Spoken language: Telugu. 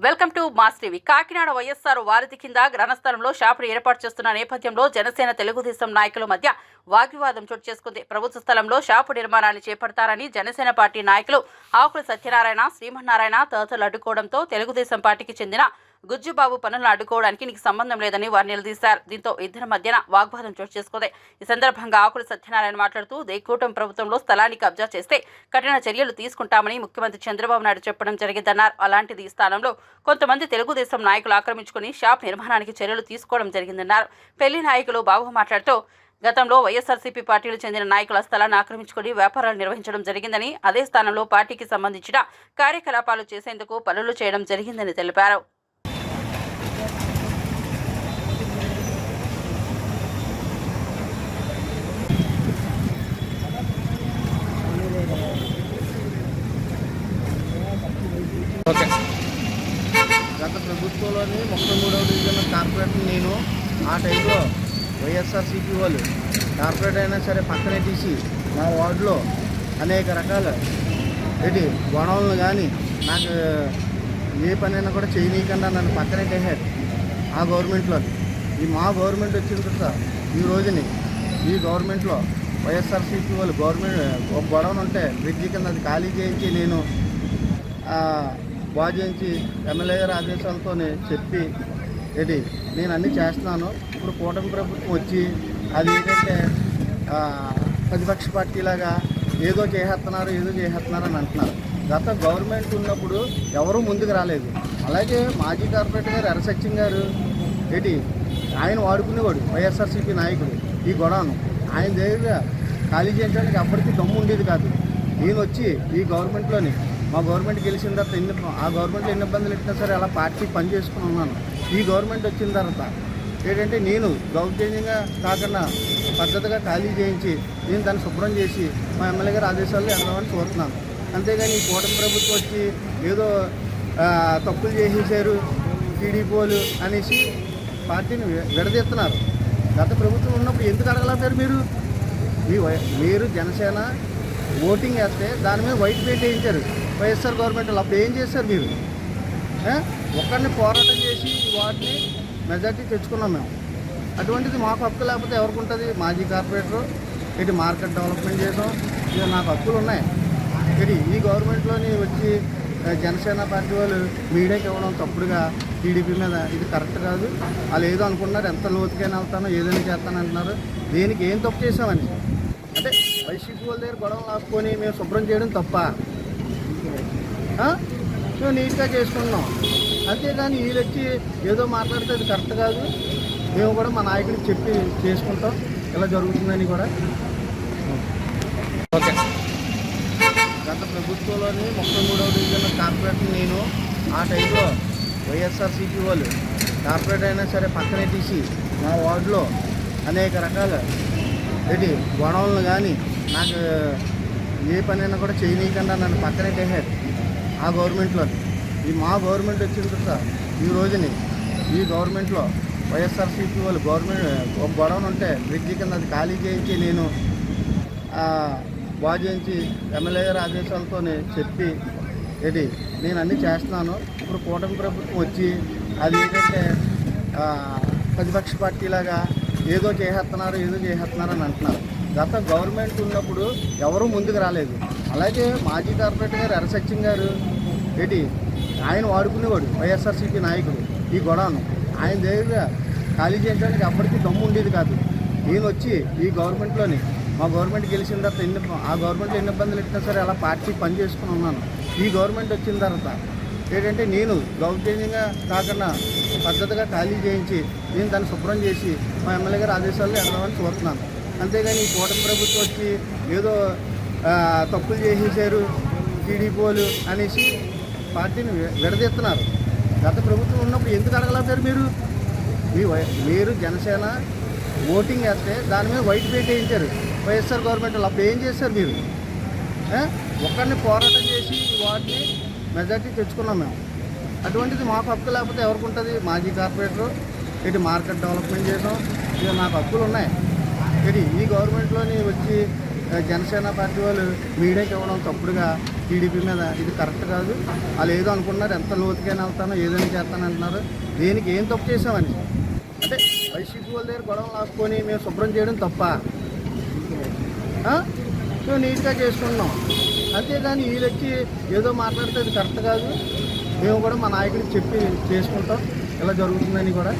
Welcome to mass TV. Kakinada Y S R Varadhi కింద గ్రహణస్థలంలో షాపును ఏర్పాటు చేస్తున్న నేపథ్యంలో జనసేన తెలుగుదేశం నాయకుల మధ్య వాగ్వివాదం చోటు చేసుకుంది. ప్రభుత్వ స్థలంలో షాపు నిర్మాణాన్ని చేపడతారని జనసేన పార్టీ నాయకులు ఆకుల సత్యనారాయణ శ్రీమన్నారాయణ తదితరులు అడ్డుకోవడంతో తెలుగుదేశం పార్టీకి చెందిన గుజ్జుబాబు పనులను అడ్డుకోవడానికి నీకు సంబంధం లేదని వారు నిలదీశారు. దీంతో ఇద్దరి మధ్యన వాగ్వాదం చోటు చేసుకుంది. ఈ సందర్భంగా ఆకుల సత్యనారాయణ మాట్లాడుతూ దేకూటం ప్రభుత్వంలో స్థలాన్ని కబ్జా చేస్తే కఠిన చర్యలు తీసుకుంటామని ముఖ్యమంత్రి చంద్రబాబు నాయుడు చెప్పడం జరిగిందన్నారు. అలాంటిది ఈ స్థానంలో కొంతమంది తెలుగుదేశం నాయకులు ఆక్రమించుకుని షాప్ నిర్మాణానికి చర్యలు తీసుకోవడం జరిగిందన్నారు. పెళ్ళి నాయకులు బాబు మాట్లాడుతూ గతంలో వైఎస్ఆర్సీపీ పార్టీలు చెందిన నాయకుల స్థలాన్ని ఆక్రమించుకుని వ్యాపారాలు నిర్వహించడం జరిగిందని అదే స్థానంలో పార్టీకి సంబంధించిన కార్యకలాపాలు చేసేందుకు పనులు చేయడం జరిగిందని తెలిపారు. ఓకే గత ప్రభుత్వంలోని ముప్పై మూడవ డివిజన్ కార్పొరేటర్ నేను. ఆ టైంలో వైఎస్ఆర్సీపీ వాళ్ళు కార్పొరేట్ అయినా సరే పక్కనే తీసి మా వార్డులో అనేక రకాల ఏంటి గొడవలను కానీ నాకు ఏ పనైనా కూడా చేయనీయకుండా నన్ను పక్కనే చేశారు ఆ గవర్నమెంట్లో. ఈ మా గవర్నమెంట్ వచ్చిన తర్వాత ఈ రోజుని ఈ గవర్నమెంట్లో వైఎస్ఆర్సీపీ వాళ్ళు గవర్నమెంట్ ఒక గొడవను ఉంటే బ్రిడ్జి కింద అది ఖాళీ చేయించి నేను భాజించి ఎమ్మెల్యే గారి ఆదేశాలతో చెప్పి ఏంటి నేను అన్నీ చేస్తున్నాను. ఇప్పుడు కూటమి ప్రభుత్వం వచ్చి అది ఏంటంటే ప్రతిపక్ష పార్టీలాగా ఏదో చేసేస్తున్నారు ఏదో చేసేస్తున్నారు అని అంటున్నారు. గత గవర్నమెంట్ ఉన్నప్పుడు ఎవరూ ముందుకు రాలేదు. అలాగే మాజీ కార్పొరేటర్ గారు ఎర్రసత్యం గారు ఏంటి ఆయన వాడుకునేవాడు వైఎస్ఆర్సీపీ నాయకుడు ఈ గొడవను. ఆయన దగ్గర ఖాళీ చేయడానికి ఎప్పటికీ దమ్ము ఉండేది కాదు. ఈయన వచ్చి ఈ గవర్నమెంట్లోని మా గవర్నమెంట్ గెలిచిన తర్వాత ఎన్ని ఆ గవర్నమెంట్లో ఎన్ని ఇబ్బందులు పెట్టినా సరే అలా పార్టీ పని చేసుకుని ఉన్నాను ఈ గవర్నమెంట్ వచ్చిన తర్వాత ఏంటంటే నేను దౌర్జన్యంగా కాకుండా పద్ధతిగా ఖాళీ చేయించి నేను దాన్ని శుభ్రం చేసి మా ఎమ్మెల్యే గారి ఆదేశాల్లో వెళ్ళమని కోరుతున్నాను. అంతేగాని ఈ కూటమి ప్రభుత్వం వచ్చి ఏదో తప్పులు చేసేసారు టీడీపీ అనేసి పార్టీని విడదీస్తున్నారు. గత ప్రభుత్వం ఉన్నప్పుడు ఎందుకు అడగలేపారు మీరు? మీ వై- మీరు జనసేన ఓటింగ్ వేస్తే దాని మీద వైట్ పెయింట్ వేయించారు. వైఎస్ఆర్ గవర్నమెంట్ అప్పుడు ఏం చేశారు మీరు? ఒక్కరిని పోరాటం చేసి వాటిని మెజార్టీ తెచ్చుకున్నాం మేము. అటువంటిది మాకు హక్కు లేకపోతే ఎవరికి ఉంటుంది? మాజీ కార్పొరేటర్ ఇటు మార్కెట్ డెవలప్మెంట్ చేసాం. ఇక నాకు హక్కులు ఉన్నాయి. ఇది ఈ గవర్నమెంట్లోని వచ్చి జనసేన పార్టీ వాళ్ళు మీడియాకి ఇవ్వడం తప్పుడుగా టీడీపీ మీద ఇది కరెక్ట్ కాదు. వాళ్ళు ఏదో అనుకున్నారు ఎంత లోతుకైనా వెళ్తానో ఏదైనా చేస్తాను అంటున్నారు. దీనికి ఏం తప్పు చేసామని? అంటే వైసీపీ వాళ్ళ దగ్గర గొడవ లాక్కొని మేము శుభ్రం చేయడం తప్ప మేము నీట్గా చేసుకుంటున్నాం అంతేగాని వీళ్ళు వచ్చి ఏదో మాట్లాడితే అది కరెక్ట్ కాదు. మేము కూడా మా నాయకుడికి చెప్పి చేసుకుంటాం. ఇలా జరుగుతుందని కూడా. ఓకే. గత ప్రభుత్వంలోని ముప్పై మూడవ డివిజన్ కార్పొరేటర్ నేను. ఆ టైంలో వైఎస్ఆర్సీపీ వాళ్ళు కార్పొరేట్ అయినా సరే పక్కనే తీసి మా వార్డులో అనేక రకాల ఏంటి గొడవలను కానీ నాకు ఏ పనైనా కూడా చేయనీయకుండా నన్ను పక్కనే చేశారు ఆ గవర్నమెంట్లో. ఈ మా గవర్నమెంట్ వచ్చిన తర్వాత ఈ రోజుని ఈ గవర్నమెంట్లో వైఎస్ఆర్సీపీ వాళ్ళు గవర్నమెంట్ ఒక గొడవను ఉంటే బ్రిడ్జి కింద అది ఖాళీ చేయించి నేను బాగు చేయించి ఎమ్మెల్యే గారి ఆదేశాలతో చెప్పి ఇది నేను అన్నీ చేస్తున్నాను. ఇప్పుడు కూటమి ప్రభుత్వం వచ్చి అది ఏంటంటే ప్రతిపక్ష పార్టీలాగా ఏదో చేసేస్తున్నారు ఏదో చేసేస్తున్నారు అని అంటున్నారు. గత గవర్నమెంట్ ఉన్నప్పుడు ఎవరూ ముందుకు రాలేదు. అలాగే మాజీ కార్పొరేటర్ గారు ఎర్రసత్యం గారు ఏంటి? ఆయన వాడుకునేవాడు వైఎస్ఆర్సీపీ నాయకుడు ఈ గొడవను. ఆయన దగ్గర ఖాళీ చేయించడానికి అప్పటికీ దమ్ము ఉండేది కాదు. ఈయన వచ్చి ఈ గవర్నమెంట్లోని మా గవర్నమెంట్ గెలిచిన తర్వాత ఎన్ని ఆ గవర్నమెంట్లో ఎన్ని ఇబ్బందులు ఇచ్చినా సరే అలా పార్టీ పని చేసుకుని ఉన్నాను. ఈ గవర్నమెంట్ వచ్చిన తర్వాత ఏంటంటే నేను దౌర్జన్యంగా కాకుండా పద్ధతిగా ఖాళీ చేయించి నేను దాన్ని శుభ్రం చేసి మా ఎమ్మెల్యే గారి ఆదేశాలు వెళ్ళమని కోరుతున్నాను. అంతేగాని ఈ కూటమి ప్రభుత్వం వచ్చి ఏదో తప్పులు చేసేసారు టీడీపీ వాళ్ళు అనేసి పార్టీని విడదీస్తున్నారు. గత ప్రభుత్వం ఉన్నప్పుడు ఎందుకు అడగలేపారు మీరు? మీ వై- మీరు జనసేన ఓటింగ్ వేస్తే దాని మీద వైట్ పెయింట్ వేయించారు. వైఎస్ఆర్ గవర్నమెంట్ అప్పుడు ఏం చేశారు మీరు? ఒకరిని ఒక్కరిని పోరాటం చేసి వాటిని మెజార్టీ తెచ్చుకున్నాం మేము. అటువంటిది మాకు హక్కు లేకపోతే ఎవరికి ఉంటుంది? మాజీ కార్పొరేటర్ ఇటు మార్కెట్ డెవలప్మెంట్ చేసాం. ఇక నాకు హక్కులు ఉన్నాయి. ఇది ఈ గవర్నమెంట్లోని వచ్చి జనసేన పార్టీ వాళ్ళు మీడియాకి ఇవ్వడం తప్పుడుగా టీడీపీ మీద ఇది కరెక్ట్ కాదు. వాళ్ళు ఏదో అనుకున్నారు ఎంత లోతుకైనా వెళ్తానో ఏదైనా చేస్తాను అంటున్నారు. దేనికి ఏం తప్పు చేసామని అంటే వైసీపీ వాళ్ళ దగ్గర గొడవలు రాసుకొని మేము శుభ్రం చేయడం తప్ప. మేము నీట్గా చేసుకుంటున్నాం. అంతేగాని వీళ్ళొచ్చి ఏదో మాట్లాడితే అది కరెక్ట్ కాదు. మేము కూడా మా నాయకుడికి చెప్పి చేసుకుంటాం. ఇలా జరుగుతుందని కూడా.